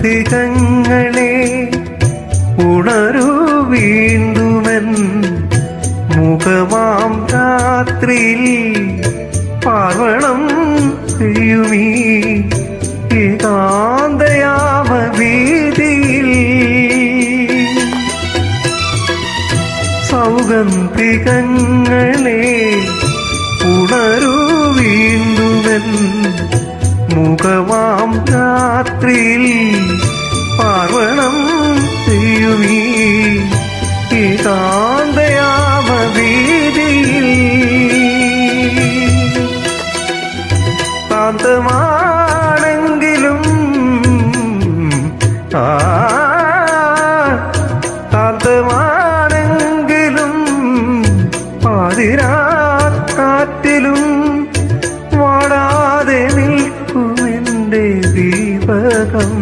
സൗഗന്ധികങ്ങളെ ഉണരൂ വീണ്ടുമൻ മുഖമാം രാത്രിയിൽ പാർവണം ചെയ്യുമീ ഏകാന്തയാമ സൗഗന്ധികങ്ങളെ ഉണരൂ വീണ്ടുമൻ മുഖമാം രാത്രിയിൽ പാർവണം ചെയ്യുവീ ഏകാന്തയാമ വീതിയിൽ കാന്തമാണെങ്കിലും ആ കാന്തമാണെങ്കിലും പാതിരാക്കാറ്റിലും വാടാതെ ദീപകം